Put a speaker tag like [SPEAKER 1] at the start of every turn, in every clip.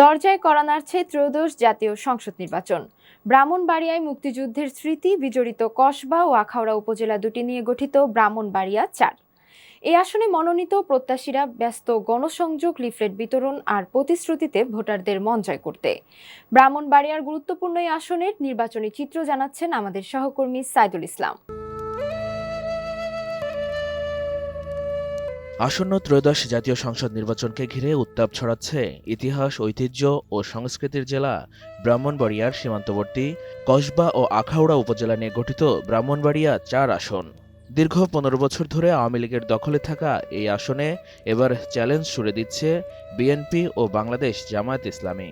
[SPEAKER 1] দরজায় করা ত্রয়োদশ জাতীয় সংসদ নির্বাচন। ব্রাহ্মণবাড়িয়ায় মুক্তিযুদ্ধের স্মৃতি বিজড়িত কসবা ও আখাউড়া উপজেলা দুটি নিয়ে গঠিত ব্রাহ্মণবাড়িয়া চার। এই আসনে মনোনীত প্রত্যাশীরা ব্যস্ত গণসংযোগ, লিফলেট বিতরণ আর প্রতিশ্রুতিতে ভোটারদের মন জয় করতে। ব্রাহ্মণবাড়িয়ার গুরুত্বপূর্ণ এই আসনের নির্বাচনী চিত্র জানাচ্ছেন আমাদের সহকর্মী সাইদুল ইসলাম।
[SPEAKER 2] আসন্ন ত্রয়োদশ জাতীয় সংসদ নির্বাচনকে ঘিরে উত্তাপ ছড়াচ্ছে ইতিহাস, ঐতিহ্য ও সংস্কৃতির জেলা ব্রাহ্মণবাড়িয়ার সীমান্তবর্তী কসবা ও আখাউড়া উপজেলা নিয়ে গঠিত ব্রাহ্মণবাড়িয়া চার আসন। দীর্ঘ পনেরো বছর ধরে আওয়ামী লীগের দখলে থাকা এই আসনে এবার চ্যালেঞ্জ ছুড়ে দিচ্ছে বিএনপি ও বাংলাদেশ জামায়াত ইসলামী।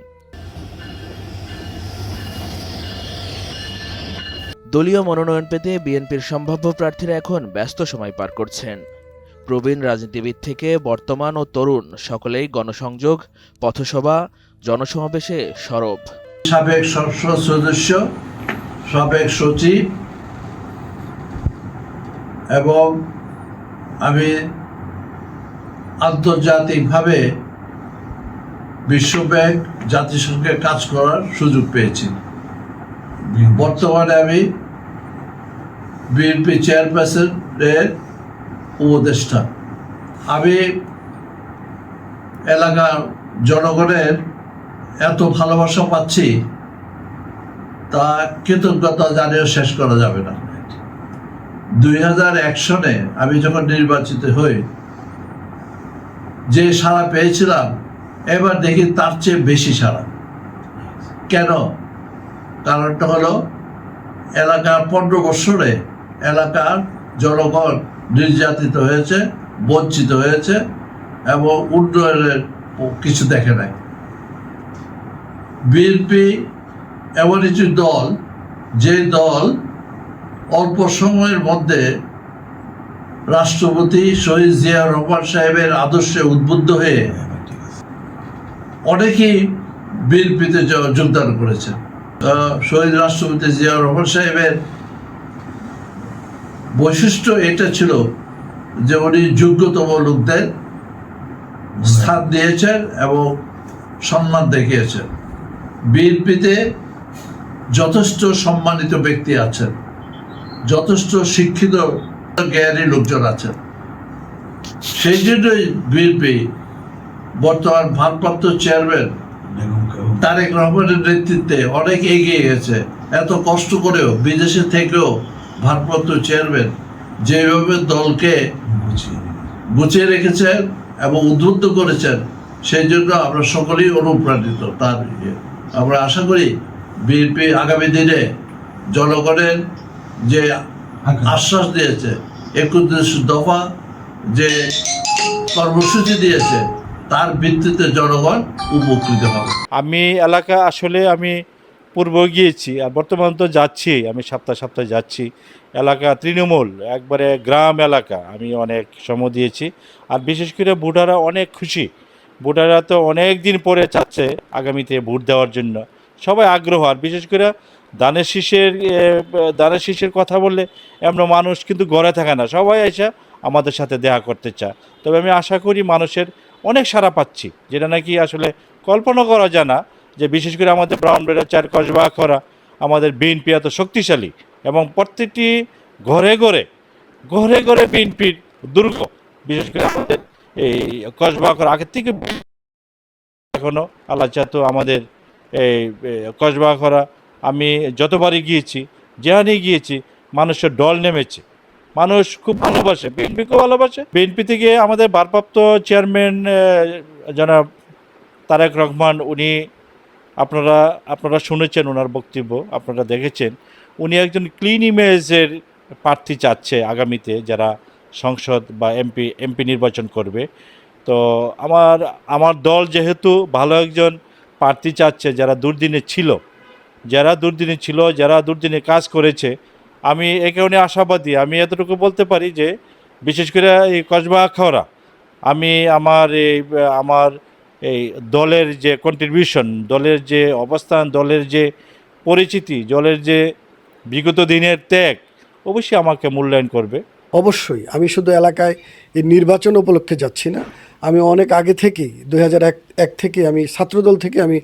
[SPEAKER 2] দলীয় মনোনয়ন পেতে বিএনপির সম্ভাব্য প্রার্থীরা এখন ব্যস্ত সময় পার করছেন। প্রবীণ রাজনীতিবিদ থেকে বর্তমান ও তরুণ সকলেই গণসংযোগ পথসভা জনসমাবেশে সরব।
[SPEAKER 3] সাবেক সংসদ সদস্য সাবেক সচিব এবং আমি আন্তর্জাতিকভাবে বিশ্বব্যাংক জাতিসংঘে কাজ করার সুযোগ পেয়েছি। বর্তমানে আমি বিএনপি চেয়ারপারসনের উপদেষ্টা। আমি এলাকার জনগণের এত ভালোবাসা পাচ্ছি, তা কৃতজ্ঞতা জানিয়ে শেষ করা যাবে না। দুই হাজার এক সনে আমি যখন নির্বাচিত হই, যে সাড়া পেয়েছিলাম, এবার দেখি তার চেয়ে বেশি সাড়া। কেন? কারণটা হলো, এলাকার পনেরো বৎসরে এলাকার জনগণ নির্যাতিত হয়েছে বঞ্চিত হয়েছে এবং উন্নয়নের কিছু দেখে নাই। বিএনপি এমন একটি দল যে দল অল্প সময়ের মধ্যে রাষ্ট্রপতি শহীদ জিয়া রহমান সাহেবের আদর্শে উদ্বুদ্ধ হয়ে অনেকেই বিএনপিতে যোগদান করেছে আহ, শহীদ রাষ্ট্রপতি জিয়া রহমান সাহেবের বৈশিষ্ট্য এটা ছিল যে উনি যোগ্যতম লোকদের স্থান দিয়েছেন এবং সম্মান দেখিয়েছেন। বিএনপিতে যথেষ্ট সম্মানিত ব্যক্তি আছেন যথেষ্ট শিক্ষিত জ্ঞানী লোকজন আছেন। সেই জন্যই বিএনপি বর্তমান ভারপ্রাপ্ত চেয়ারম্যান তারেক রহমানের নেতৃত্বে অনেক এগিয়ে গেছে। এত কষ্ট করেও বিদেশে থেকেও ভারপ্রাপ্ত চেয়ারম্যান যেভাবে দলকে গুছিয়ে রেখেছেন এবং উদ্বুদ্ধ করেছেন সেই জন্য আমরা সকলেই অনুপ্রাণিত তার ইয়ে। আমরা আশা করি বিএনপি আগামী দিনে জনগণের যে আশ্বাস দিয়েছে একত্রিশ দফা যে কর্মসূচি দিয়েছে তার ভিত্তিতে জনগণ উপকৃত হবে।
[SPEAKER 4] আমি এলাকা আসলে আমি পূর্ব গিয়েছি আর বর্তমান তো যাচ্ছি, আমি সপ্তাহ সপ্তাহে যাচ্ছি। এলাকা তৃণমূল, একবারে গ্রাম এলাকা, আমি অনেক সময় দিয়েছি। আর বিশেষ করে ভোটাররা অনেক খুশি। ভোটাররা তো অনেক দিন পরে চাচ্ছে আগামীতে ভোট দেওয়ার জন্য। সবাই আগ্রহ, আর বিশেষ করে দানের শীষের দানের শীষের কথা বললে এমন মানুষ কিন্তু ঘরে থাকে না। সবাই এসে আমাদের সাথে দেখা করতে চায়। তবে আমি আশা করি মানুষের অনেক সাড়া পাচ্ছি, যেটা নাকি আসলে কল্পনা করা যায় না। যে বিশেষ করে আমাদের ব্রাউন ব্রেডার চার কসবা করা আমাদের বিএনপি এত শক্তিশালী এবং প্রত্যেকটি ঘরে ঘরে ঘরে ঘরে বিএনপির দুর্গ, বিশেষ করে আমাদের এই কসবা করা আগের থেকে এখনও আল্লাহ চাতো আমাদের এই কসবা করা আমি যতবারই গিয়েছি, যেখানেই গিয়েছি, মানুষের ডল নেমেছে, মানুষ খুব ভালোবাসে বিএনপিকেও ভালোবাসে। বিএনপি থেকে আমাদের ভারপ্রাপ্ত চেয়ারম্যান জনাব তারেক রহমান, উনি আপনারা আপনারা শুনেছেন ওনার বক্তব্য, আপনারা দেখেছেন। উনি একজন ক্লিন ইমেজের প্রার্থী চাচ্ছে আগামীতে যারা সংসদ বা এমপি এমপি নির্বাচন করবে। তো আমার আমার দল যেহেতু ভালো একজন প্রার্থী চাচ্ছে, যারা দুর্দিনে ছিল, যারা দুর্দিনে ছিল, যারা দুর্দিনে কাজ করেছে, আমি এ কারণে আশাবাদী। আমি এতটুকু বলতে পারি যে, বিশেষ করে এই কসবা খাওয়া আমি আমার এই, আমার এই দলের যে কন্ট্রিবিউশন দলের যে অবস্থান, দলের যে পরিচিতি, দলের যে বিগত দিনের ত্যাগ, অবশ্যই আমাকে মূল্যায়ন করবে।
[SPEAKER 5] অবশ্যই। আমি শুধু এলাকায় এই নির্বাচন উপলক্ষে যাচ্ছি না আমি অনেক আগে থেকেই দুই হাজার এক এক থেকে আমি, ছাত্রদল থেকে আমি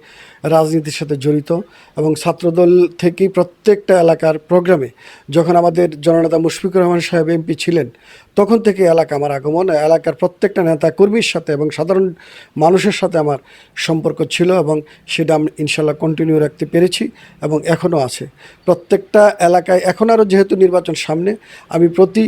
[SPEAKER 5] রাজনীতির সাথে জড়িত এবং ছাত্রদল থেকেই প্রত্যেকটা এলাকার প্রোগ্রামে যখন আমাদের জননেতা মুশফিকুর রহমান সাহেব এমপি ছিলেন, তখন থেকে এলাকা আমার আগমন। এলাকার প্রত্যেকটা নেতা কর্মীর সাথে এবং সাধারণ মানুষের সাথে আমার সম্পর্ক ছিল এবং সেটা আমি ইনশাল্লাহ কন্টিনিউ রাখতে পেরেছি এবং এখনও আছে। প্রত্যেকটা এলাকায় এখন আরও যেহেতু নির্বাচন সামনে, আমি প্রতি,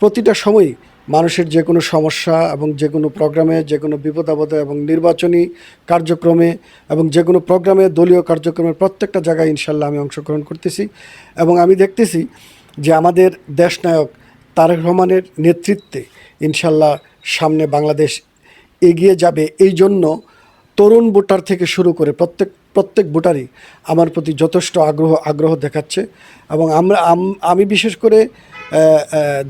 [SPEAKER 5] প্রতিটা সময়ই মানুষের যে কোনো সমস্যা এবং যে কোনো প্রোগ্রামে, যে কোনো বিপদ আপদে এবং নির্বাচনী কার্যক্রমে এবং যে কোনো প্রোগ্রামে দলীয় কার্যক্রমের প্রত্যেকটা জায়গায় ইনশাল্লাহ আমি অংশগ্রহণ করতেছি এবং আমি দেখতেছি যে আমাদের দেশনায়ক তারেক রহমানের নেতৃত্বে ইনশাল্লাহ সামনে বাংলাদেশ এগিয়ে যাবে। এই জন্য তরুণ ভোটার থেকে শুরু করে প্রত্যেক প্রত্যেক ভোটারই আমার প্রতি যথেষ্ট আগ্রহ আগ্রহ দেখাচ্ছে এবং আমরা, আমি বিশেষ করে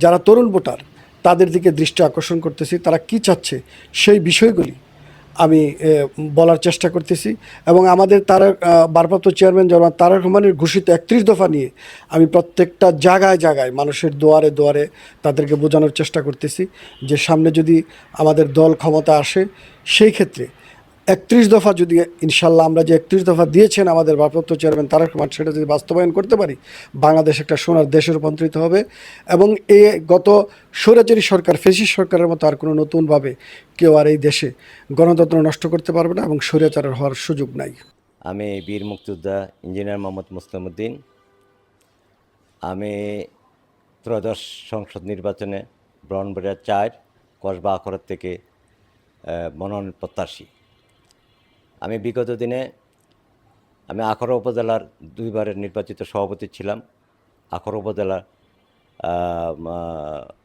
[SPEAKER 5] যারা তরুণ ভোটার তাদের দিকে দৃষ্টি আকর্ষণ করতেছি, তারা কি চাচ্ছে সেই বিষয়গুলি আমি বলার চেষ্টা করতেছি এবং আমাদের তারা বারপ্রাপ্ত চেয়ারম্যান জনাব তারা রহমানের ঘোষিত একত্রিশ দফা নিয়ে আমি প্রত্যেকটা জায়গায় জায়গায়, মানুষের দোয়ারে দোয়ারে তাদেরকে বোঝানোর চেষ্টা করতেছি যে সামনে যদি আমাদের দল ক্ষমতা আসে, সেই ক্ষেত্রে একত্রিশ দফা যদি ইনশাল্লাহ আমরা যে একত্রিশ দফা দিয়েছেন আমাদের ভারপ্রাপ্ত চেয়ারম্যান তারেক রহমান, সেটা যদি বাস্তবায়ন করতে পারি, বাংলাদেশ একটা সোনার দেশে রূপান্তরিত হবে এবং এ গত স্বৈরাচারী সরকার ফেসিস সরকারের মতো আর কোনো নতুনভাবে কেউ আর এই দেশে গণতন্ত্র নষ্ট করতে পারবে না এবং স্বৈরাচারের হওয়ার সুযোগ নাই।
[SPEAKER 6] আমি বীর মুক্তিযোদ্ধা ইঞ্জিনিয়ার মোহাম্মদ মুসলিম উদ্দিন আমি ত্রয়োদশ সংসদ নির্বাচনে ব্রাহ্মণবাড়িয়া চার, কসবা আখড়ার থেকে মনোনয়ন প্রত্যাশী। আমি বিগত দিনে আমি আখড়া উপজেলার দুইবারের নির্বাচিত সভাপতি ছিলাম। আখড়া উপজেলার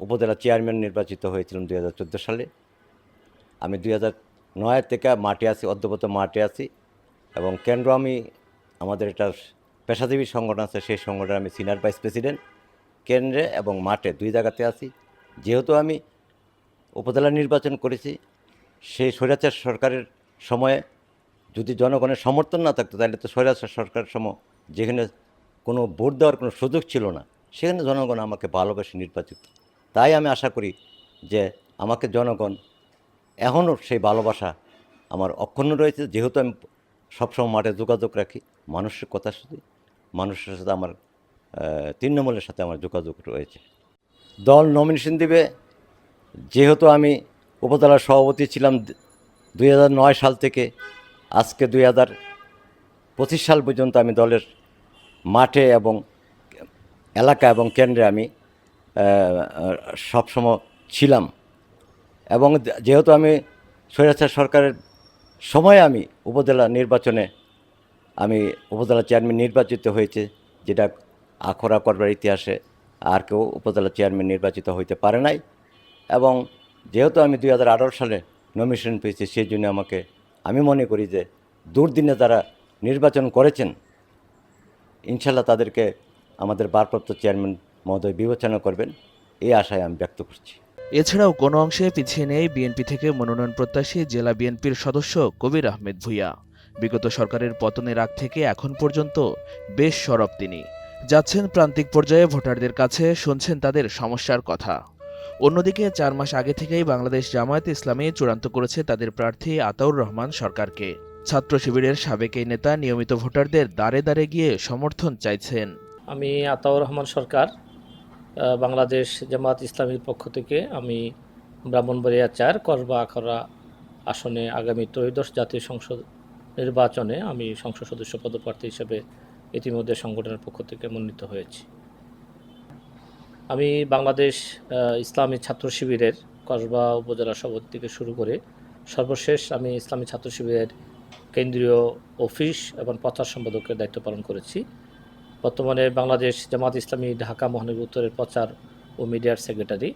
[SPEAKER 6] উপজেলা চেয়ারম্যান নির্বাচিত হয়েছিলাম দুই হাজার চোদ্দ সালে। আমি দুই হাজার নয় থেকে মাঠে আছি অদ্যবত মাঠে আছি এবং কেন্দ্র আমি, আমাদের এটা পেশাজীবী সংগঠন আছে, সেই সংগঠনে আমি সিনিয়র ভাইস প্রেসিডেন্ট। কেন্দ্রে এবং মাঠে দুই জায়গাতে আছি। যেহেতু আমি উপজেলা নির্বাচন করেছি, সেই স্বৈরাচার সরকারের সময়ে যদি জনগণের সমর্থন না থাকতো, তাহলে তো স্বৈরাচার সরকারের সময় যেখানে কোনো ভোট দেওয়ার কোনো সুযোগ ছিল না, সেখানে জনগণ আমাকে ভালোবেসে নির্বাচিত। তাই আমি আশা করি যে আমাকে জনগণ এখনও সেই ভালোবাসা আমার অক্ষুণ্ণ রয়েছে। যেহেতু আমি সবসময় মাঠে যোগাযোগ রাখি, মানুষের কথা শুধু মানুষের সাথে আমার তৃণমূলের সাথে আমার যোগাযোগ রয়েছে। দল নমিনেশন দিবে। যেহেতু আমি উপজেলার সভাপতি ছিলাম দুই সাল থেকে আজকে দুই হাজার পঁচিশ সাল পর্যন্ত আমি দলের মাঠে এবং এলাকা এবং কেন্দ্রে আমি সবসময় ছিলাম। এবং যেহেতু আমি স্বৈরাচার সরকারের সময়ে আমি উপজেলা নির্বাচনে, আমি উপজেলা চেয়ারম্যান নির্বাচিত হয়েছে, যেটা আখড়া করবার ইতিহাসে আর কেউ উপজেলা চেয়ারম্যান নির্বাচিত হইতে পারে নাই। এবং যেহেতু আমি দুই হাজার আঠারো সালে নমিনেশন পেয়েছি, সেই জন্য আমাকে আমি মনে করি যে দুর্দিনে যারা নির্বাচন করেছেন, ইনশাল্লাহ তাদেরকে আমাদের ভারপ্রাপ্ত চেয়ারম্যান মহোদয় বিবেচনা করবেন। এই আশায় আমি ব্যক্ত করছি।
[SPEAKER 2] এছাড়াও কোনো অংশে পিছিয়ে নেই বিএনপি থেকে মনোনয়ন প্রত্যাশী জেলা বিএনপির সদস্য কবির আহমেদ ভুইয়া। বিগত সরকারের পতনের আগ থেকে এখন পর্যন্ত বেশ সরব তিনি। যাচ্ছেন প্রান্তিক পর্যায়ে ভোটারদের কাছে, শুনছেন তাদের সমস্যার কথা। অন্যদিকে চার মাস আগে থেকেই বাংলাদেশ জামায়াত ইসলামী চূড়ান্ত করেছে তাদের প্রার্থী আতাউর রহমান সরকারকে। ছাত্র শিবিরের সাবেক এই নেতা নিয়মিত ভোটারদের দাঁড়ে দাঁড়ে গিয়ে সমর্থন চাইছেন।
[SPEAKER 7] আমি আতাউর রহমান সরকার বাংলাদেশ জামাত ইসলামীর পক্ষ থেকে আমি ব্রাহ্মণবাড়িয়া চার কসবা আখড়া আসনে আগামী ত্রয়োদশ জাতীয় সংসদ নির্বাচনে আমি সংসদ সদস্য পদপ্রার্থী হিসেবে ইতিমধ্যে সংগঠনের পক্ষ থেকে মনোনীত হয়েছি। আমি বাংলাদেশ ইসলামী ছাত্র শিবিরের কসবা উপজেলা সভাপতি থেকে শুরু করে সর্বশেষ আমি ইসলামী ছাত্র শিবিরের কেন্দ্রীয় অফিস এবং প্রচার সম্পাদকের দায়িত্ব পালন করেছি। বর্তমানে বাংলাদেশ জামাত ইসলামী ঢাকা মহানগর উত্তরের প্রচার ও মিডিয়ার সেক্রেটারি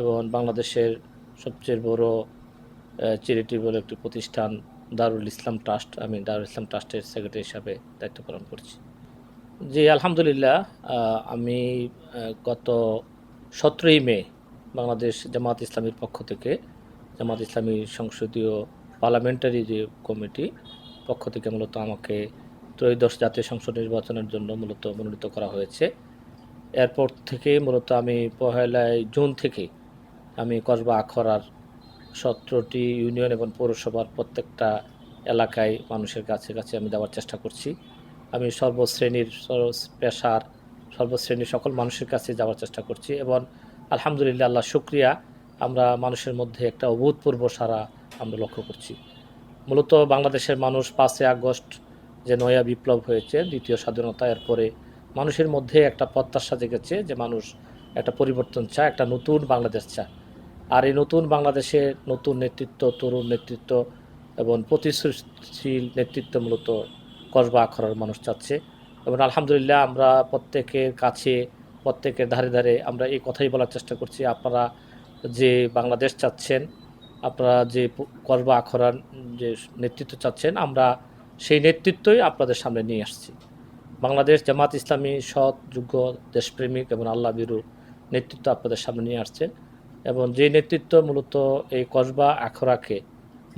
[SPEAKER 7] এবং বাংলাদেশের সবচেয়ে বড় চ্যারিটেবল একটি প্রতিষ্ঠান দারুল ইসলাম ট্রাস্ট, আমি দারুল ইসলাম ট্রাস্টের সেক্রেটারি হিসাবে দায়িত্ব পালন করছি। জি, আলহামদুলিল্লাহ আমি গত সতেরোই মে বাংলাদেশ জামাত ইসলামীর পক্ষ থেকে, জামাত ইসলামী সংসদীয় পার্লামেন্টারি যে কমিটি পক্ষ থেকে মূলত আমাকে ত্রয়োদশ জাতীয় সংসদ নির্বাচনের জন্য মূলত মনোনীত করা হয়েছে। এরপর থেকে মূলত আমি পহেলা জুন থেকে আমি কসবা আখড়ার সতেরোটি ইউনিয়ন এবং পৌরসভার প্রত্যেকটা এলাকায় মানুষের কাছে কাছে আমি দেওয়ার চেষ্টা করছি। আমি সর্বশ্রেণীর সর্ব পেশার সর্বশ্রেণীর সকল মানুষের কাছে যাওয়ার চেষ্টা করছি এবং আলহামদুলিল্লাহ, আল্লাহ শুক্রিয়া। আমরা মানুষের মধ্যে একটা অভূতপূর্ব সারা আমরা লক্ষ্য করছি। মূলত বাংলাদেশের মানুষ পাঁচই আগস্ট যে নয়া বিপ্লব হয়েছে, দ্বিতীয় স্বাধীনতা এর পরে মানুষের মধ্যে একটা প্রত্যাশা জেগেছে যে মানুষ একটা পরিবর্তন চায়, একটা নতুন বাংলাদেশ চায়। আর এই নতুন বাংলাদেশে নতুন নেতৃত্ব, তরুণ নেতৃত্ব এবং প্রতিশ্রুতিশীল নেতৃত্ব মূলত কসবা আখড়ার মানুষ চাচ্ছে। এবং আলহামদুলিল্লাহ আমরা প্রত্যেকের কাছে, প্রত্যেকের ধারে ধারে আমরা এই কথাই বলার চেষ্টা করছি, আপনারা যে বাংলাদেশ চাচ্ছেন, আপনারা যে কসবা আখড়ার যে নেতৃত্ব চাচ্ছেন, আমরা সেই নেতৃত্বই আপনাদের সামনে নিয়ে আসছি। বাংলাদেশ জামাত ইসলামী সৎ, যোগ্য, দেশপ্রেমিক এবং আল্লাহ বিরু নেতৃত্ব আপনাদের সামনে নিয়ে আসছে। এবং যে নেতৃত্ব মূলত এই কসবা আখড়াকে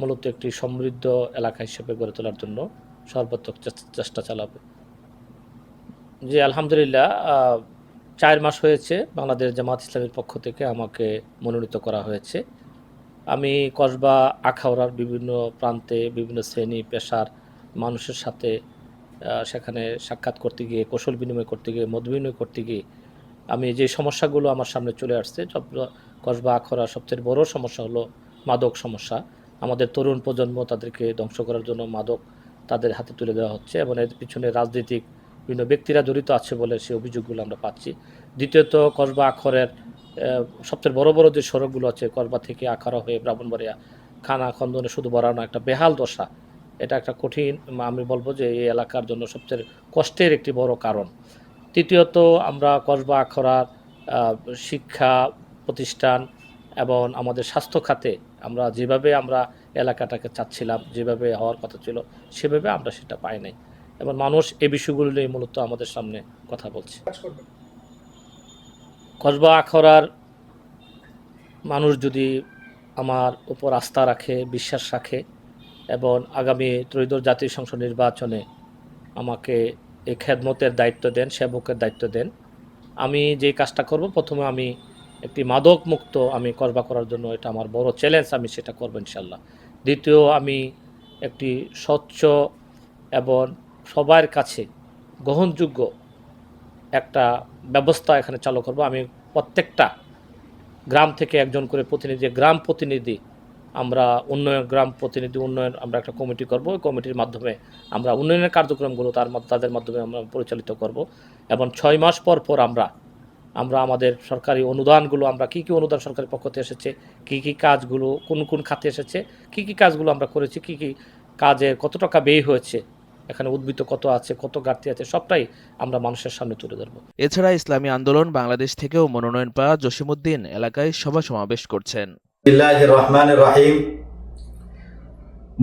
[SPEAKER 7] মূলত একটি সমৃদ্ধ এলাকা হিসেবে গড়ে তোলার জন্য সর্বাত্মক চেষ্টা চালাবে। জি, আলহামদুলিল্লাহ চার মাস হয়েছে বাংলাদেশ জামাত ইসলামের পক্ষ থেকে আমাকে মনোনীত করা হয়েছে। আমি কসবা, আখাউড়ার বিভিন্ন প্রান্তে বিভিন্ন শ্রেণি, পেশার মানুষের সাথে সেখানে সাক্ষাৎ করতে গিয়ে, কৌশল বিনিময় করতে গিয়ে, মত বিনিময় করতে গিয়ে, আমি যে সমস্যাগুলো আমার সামনে চলে আসছে, সব কসবা আখড়া সবচেয়ে বড় সমস্যা হলো মাদক সমস্যা। আমাদের তরুণ প্রজন্ম তাদেরকে ধ্বংস করার জন্য মাদক তাদের হাতে তুলে দেওয়া হচ্ছে এবং এর পিছনে রাজনৈতিক বিভিন্ন ব্যক্তিরা জড়িত আছে বলে সেই অভিযোগগুলো আমরা পাচ্ছি। দ্বিতীয়ত কসবা আখরের সবচেয়ে বড় বড় যে সড়কগুলো আছে কসবা থেকে আখাড়া হয়ে ব্রাহ্মণবাড়িয়া খানা খন্দনে শুধু বড়ানো একটা বেহাল দশা এটা একটা কঠিন আমি বলব যে এই এলাকার জন্য সবচেয়ে কষ্টের একটি বড় কারণ। তৃতীয়ত আমরা কসবা আখড়ার আহ, শিক্ষা প্রতিষ্ঠান এবং আমাদের স্বাস্থ্য খাতে আমরা যেভাবে আমরা এলাকাটাকে চাচ্ছিলাম যেভাবে হওয়ার কথা ছিল সেভাবে আমরা সেটা পাই নাই। এবং মানুষ এই বিষয়গুলো নিয়ে মূলত আমাদের সামনে কথা বলছে। কসবা আখড়ার মানুষ যদি আমার উপর আস্থা রাখে বিশ্বাস রাখে এবং আগামী ত্রয়োদশ জাতীয় সংসদ নির্বাচনে আমাকে এই খেদমতের দায়িত্ব দেন সেবকের দায়িত্ব দেন আমি যে কাজটা করব প্রথমে আমি একটি মাদক মুক্ত আমি করবা করার জন্য এটা আমার বড় চ্যালেঞ্জ আমি সেটা করব ইনশাল্লাহ দ্বিতীয়, আমি একটি স্বচ্ছ এবং সবার কাছে গ্রহণযোগ্য একটা ব্যবস্থা এখানে চালু করব। আমি প্রত্যেকটা গ্রাম থেকে একজন করে প্রতিনিধি, গ্রাম প্রতিনিধি আমরা উন্নয়ন, গ্রাম প্রতিনিধি উন্নয়ন আমরা একটা কমিটি করব। ওই কমিটির মাধ্যমে আমরা উন্নয়নের কার্যক্রমগুলো তার তাদের মাধ্যমে আমরা পরিচালিত করব এবং ছয় মাস পর পর আমরা আমরা আমাদের সরকারি অনুদানগুলো আমরা কি কি অনুদান সরকারের পক্ষ থেকে এসেছে কি কি কাজগুলো কোন কোন খাতে এসেছে কি কি কাজগুলো আমরা করেছি কি কি কাজের কত টাকা ব্যয় হয়েছে এখানে উদ্বৃত্ত কত আছে কত ঘাটতি আছে সবটাই আমরা মানুষের সামনে তুলে ধরবো।
[SPEAKER 2] এছাড়া ইসলামী আন্দোলন বাংলাদেশ থেকেও মনোনয়ন পাওয়া জসিমউদ্দিন এলাকায় সভা সমাবেশ করছেন।
[SPEAKER 8] রহমান রহিম।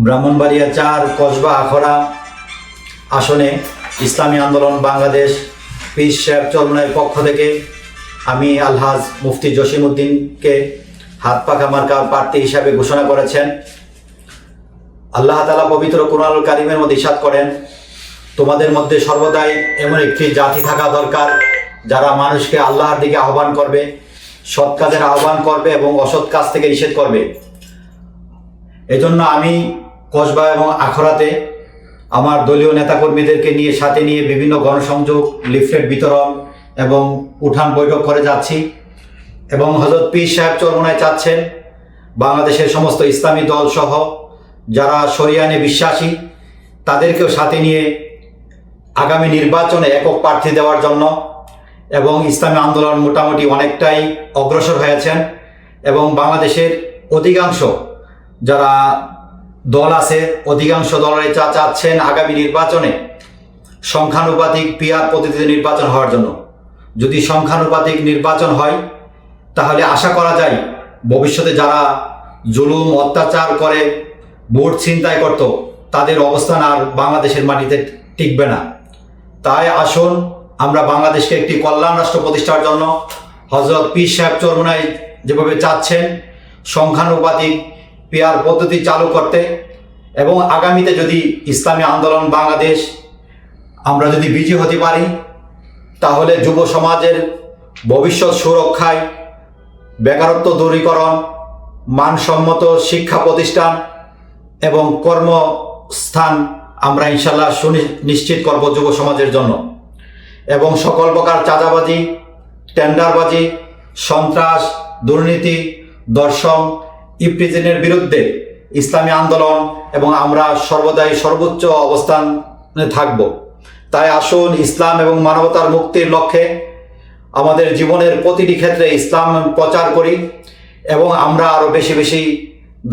[SPEAKER 8] ব্রাহ্মণবাড়িয়া চার কসবা আখড়া আসনে ইসলামী আন্দোলন বাংলাদেশ পিস সাহেব চরমনের পক্ষ থেকে আমি আলহাজ মুফতি জসিমউদ্দিনকে হাত পাখা মার্কা প্রার্থী হিসাবে ঘোষণা করেছেন। আল্লাহ তালা পবিত্র কুরআন কারিমের মধ্যে ইসাদ করেন, তোমাদের মধ্যে সর্বদাই এমন একটি জাতি থাকা দরকার যারা মানুষকে আল্লাহর দিকে আহ্বান করবে, সৎ কাজের আহ্বান করবে এবং অসৎ কাজ থেকে নিষেধ করবে। এজন্য আমি কসবা এবং আখড়াতে আমার দলীয় নেতাকর্মীদেরকে নিয়ে, সাথে নিয়ে বিভিন্ন গণসংযোগ, লিফলেট বিতরণ এবং উঠান বৈঠক করে যাচ্ছি। এবং হজরত পীর সাহেব চরমনায় চাচ্ছেন, বাংলাদেশের সমস্ত ইসলামী দল সহ যারা শরিয়ানে বিশ্বাসী, তাদেরকেও সাথে নিয়ে আগামী নির্বাচনে একক প্রার্থী দেওয়ার জন্য এবং ইসলামী আন্দোলন মোটামুটি অনেকটাই অগ্রসর হয়েছেন এবং বাংলাদেশের অধিকাংশ যারা দল আছে, অধিকাংশ দলের চা চাচ্ছেন আগামী নির্বাচনে সংখ্যানুপাতিক পিয়ার পদ্ধতিতে নির্বাচন হওয়ার জন্য। যদি সংখ্যানুপাতিক নির্বাচন হয়, তাহলে আশা করা যায় ভবিষ্যতে যারা জুলুম, অত্যাচার করে, ভোট ছিনতাই করত, তাদের অবস্থান আর বাংলাদেশের মাটিতে টিকবে না। তাই আসুন আমরা বাংলাদেশকে একটি কল্যাণ রাষ্ট্র প্রতিষ্ঠার জন্য হজরত পীর সাহেব চরমনাই যেভাবে চাচ্ছেন, সংখ্যানুপাতিক পেয়ার পদ্ধতি চালু করতে এবং আগামীতে যদি ইসলামী আন্দোলন বাংলাদেশ, আমরা যদি বিজয়ী হতে পারি তাহলে যুব সমাজের ভবিষ্যৎ সুরক্ষায়, বেকারত্ব দূরীকরণ, মানসম্মত শিক্ষা প্রতিষ্ঠান এবং কর্মস্থান আমরা ইনশাল্লাহ সুনিশ্চিত করব যুব সমাজের জন্য। এবং সকল প্রকার চাঁদাবাজি, টেন্ডারবাজি, সন্ত্রাস, দুর্নীতি, দর্শন ইপ্রিজেনের বিরুদ্ধে ইসলামী আন্দোলন এবং আমরা সর্বদাই সর্বোচ্চ অবস্থানে থাকব। তাই আসুন ইসলাম এবং মানবতার মুক্তির লক্ষ্যে আমাদের জীবনের প্রতিটি ক্ষেত্রে ইসলাম প্রচার করি এবং আমরা আরও বেশি বেশি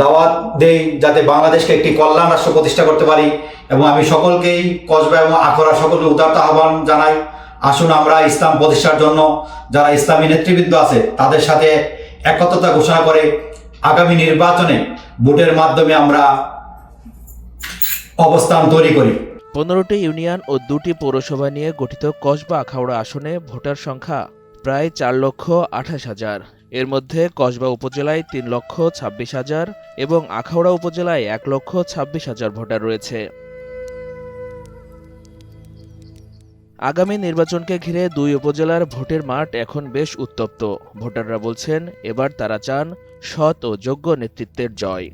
[SPEAKER 8] দাওয়াত দেই যাতে বাংলাদেশকে একটি কল্যাণ রাষ্ট্র প্রতিষ্ঠা করতে পারি এবং আমি সকলকেই কসবা এবং আখড়া সকলকে উদারত আহ্বান জানাই। আসুন আমরা ইসলাম প্রতিষ্ঠার জন্য যারা ইসলামী নেতৃবৃন্দ আছে তাদের সাথে একত্রতা ঘোষণা করে আগামী নির্বাচনে ভোটের মাধ্যমে আমরা অবস্থান তৈরি করি।
[SPEAKER 2] পনেরোটি ইউনিয়ন ও দুটি পৌরসভা নিয়ে গঠিত কসবা আখাউড়া আসনে ভোটার সংখ্যা প্রায় চার লক্ষ আঠাশ হাজার। এর মধ্যে কসবা উপজেলায় তিন লক্ষ ছাব্বিশ হাজার এবং আখাউড়া উপজেলায় এক লক্ষ ছাব্বিশ হাজার ভোটার রয়েছে। আগামী নির্বাচনকে ঘিরে দুই উপজেলার ভোটের মাঠ এখন বেশ উত্তপ্ত। ভোটাররা বলছেন, এবার তারা চান সৎ ও যোগ্য নেতৃত্বের জয়।